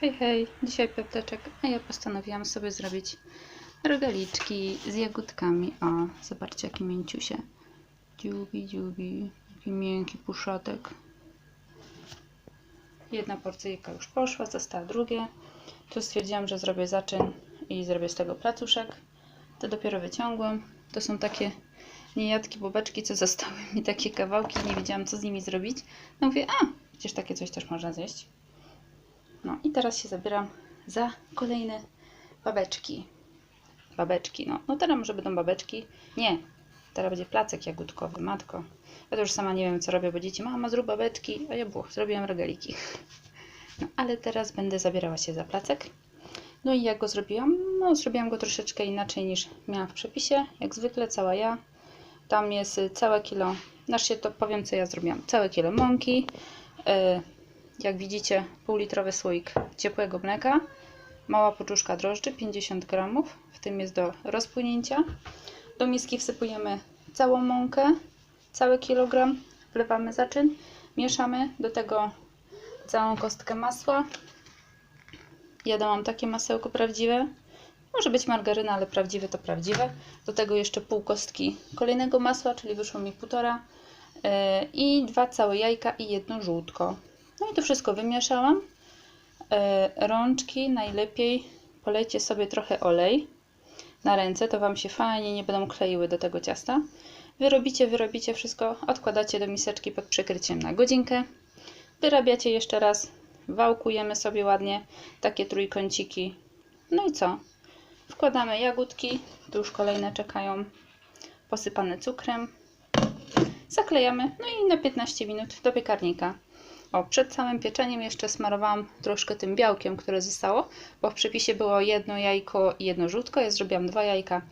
Hej, hej, dzisiaj piąteczek, a ja postanowiłam sobie zrobić rogaliczki z jagódkami. O, zobaczcie jaki mięciusie. Dziubi, dziubi, jaki miękki puszatek. Jedna porcyjka już poszła, została drugie. Tu stwierdziłam, że zrobię zaczyn i zrobię z tego placuszek. To dopiero wyciągłam. To są takie niejadki, bobeczki, co zostały mi takie kawałki. Nie wiedziałam, co z nimi zrobić. No mówię, a, przecież takie coś też można zjeść. No i teraz się zabieram za kolejne babeczki. Babeczki, no. No teraz może będą babeczki. Nie, teraz będzie placek jagódkowy, matko. Ja to już sama nie wiem, co robię, bo dzieci, mama, zrób babeczki, a ja buch, zrobiłam regaliki. No, ale teraz będę zabierała się za placek. No i jak go zrobiłam? No, zrobiłam go troszeczkę inaczej niż miałam w przepisie. Jak zwykle, cała ja. Tam jest całe kilo, znaczy to powiem, co ja zrobiłam. Całe kilo mąki, y, jak widzicie, półlitrowy słoik ciepłego mleka, mała poczuszka drożdży, 50 gramów, w tym jest do rozpłynięcia. Do miski wsypujemy całą mąkę, cały kilogram, wlewamy zaczyn, mieszamy, do tego całą kostkę masła. Ja dałam takie masełko prawdziwe, może być margaryna, ale prawdziwe to prawdziwe. Do tego jeszcze pół kostki kolejnego masła, czyli wyszło mi półtora yy, i dwa całe jajka i jedno żółtko. No i to wszystko wymieszałam. E, Rączki najlepiej polejcie sobie trochę olej na ręce, to Wam się fajnie nie będą kleiły do tego ciasta. Wyrobicie, wyrobicie wszystko, odkładacie do miseczki pod przykryciem na godzinkę. Wyrabiacie jeszcze raz, wałkujemy sobie ładnie takie trójkąciki. No i co? Wkładamy jagódki, tu już kolejne czekają, posypane cukrem. Zaklejamy, no i na 15 minut do piekarnika. O, przed samym pieczeniem jeszcze smarowałam troszkę tym białkiem, które zostało, bo w przepisie było jedno jajko i jedno żółtko. Ja zrobiłam dwa jajka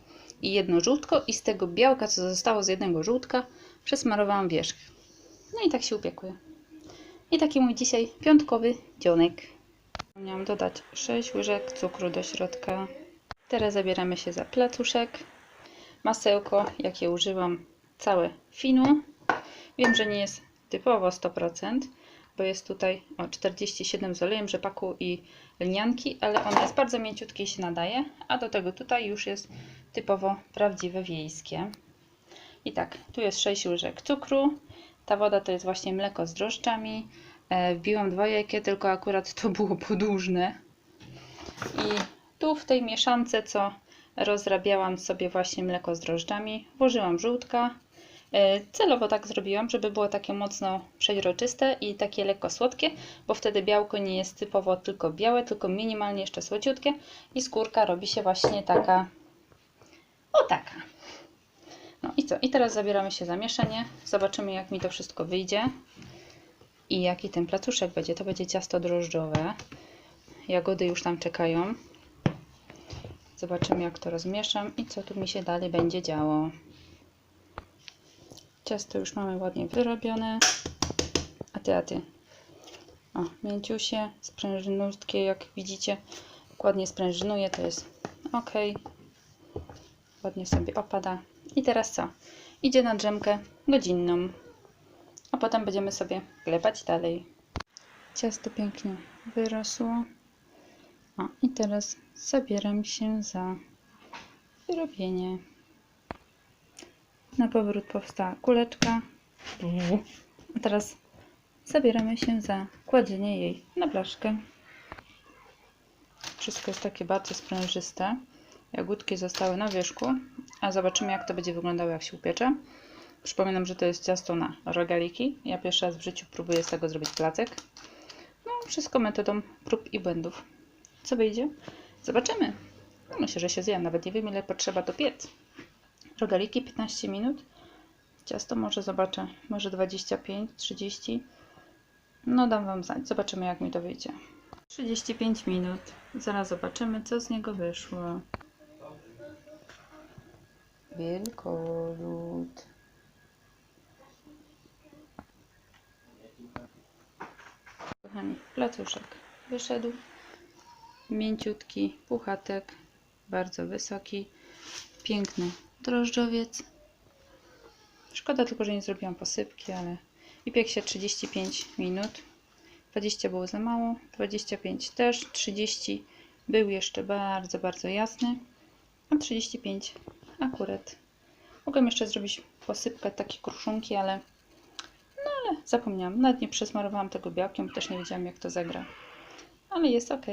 i jedno żółtko i z tego białka, co zostało z jednego żółtka, przesmarowałam wierzch. No i tak się upiekły. I taki mój dzisiaj piątkowy dzionek. Miałam dodać 6 łyżek cukru do środka. Teraz zabieramy się za placuszek. Masełko, jakie użyłam, całe finu. Wiem, że nie jest typowo 100%, bo jest tutaj o 47 z olejem rzepaku i lnianki, ale on jest bardzo mięciutki i się nadaje, a do tego tutaj już jest typowo prawdziwe wiejskie. I tak, tu jest 6 łyżek cukru, ta woda to jest właśnie mleko z drożdżami, e, wbiłam dwa jajka, tylko akurat to było podłużne. I tu w tej mieszance, co rozrabiałam sobie właśnie mleko z drożdżami, włożyłam żółtka, Celowo tak zrobiłam, żeby było takie mocno przeźroczyste i takie lekko słodkie, bo wtedy białko nie jest typowo tylko białe, tylko minimalnie jeszcze słodziutkie i skórka robi się właśnie taka o taka. No i co? I teraz zabieramy się za mieszanie. Zobaczymy jak mi to wszystko wyjdzie i jaki ten placuszek będzie. To będzie ciasto drożdżowe. Jagody już tam czekają. Zobaczymy jak to rozmieszam i co tu mi się dalej będzie działo. Ciasto już mamy ładnie wyrobione. A ty, a ty. O, mięciusie, sprężynutkie, jak widzicie. Ładnie sprężynuje, to jest ok. Ładnie sobie opada. I teraz co? Idzie na drzemkę godzinną. A potem będziemy sobie klepać dalej. Ciasto pięknie wyrosło. O, i teraz zabieram się za wyrobienie. Na powrót powstała kuleczka. A teraz zabieramy się za kładzenie jej na blaszkę. Wszystko jest takie bardzo sprężyste. Jagódki zostały na wierzchu, a zobaczymy jak to będzie wyglądało jak się upiecze. Przypominam, że to jest ciasto na rogaliki. Ja pierwszy raz w życiu próbuję z tego zrobić placek. No, wszystko metodą prób i błędów. Co wyjdzie? Zobaczymy. No, myślę, że się zjem. Nawet nie wiem ile potrzeba do piec rogaliki 15 minut. Ciasto może zobaczę, może 25, 30. No dam Wam znać, zobaczymy jak mi to wyjdzie. 35 minut. Zaraz zobaczymy co z niego wyszło. Wielkolud. Kochani, placuszek wyszedł. Mięciutki, puchatek, bardzo wysoki, piękny drożdżowiec. Szkoda tylko, że nie zrobiłam posypki, ale i piekł się 35 minut. 20 było za mało, 25 też, 30 był jeszcze bardzo, bardzo jasny, a 35 akurat. Mogłem jeszcze zrobić posypkę, takie kruszunki, ale no ale zapomniałam. Nawet nie przesmarowałam tego białkiem, też nie wiedziałam jak to zagra. Ale jest ok.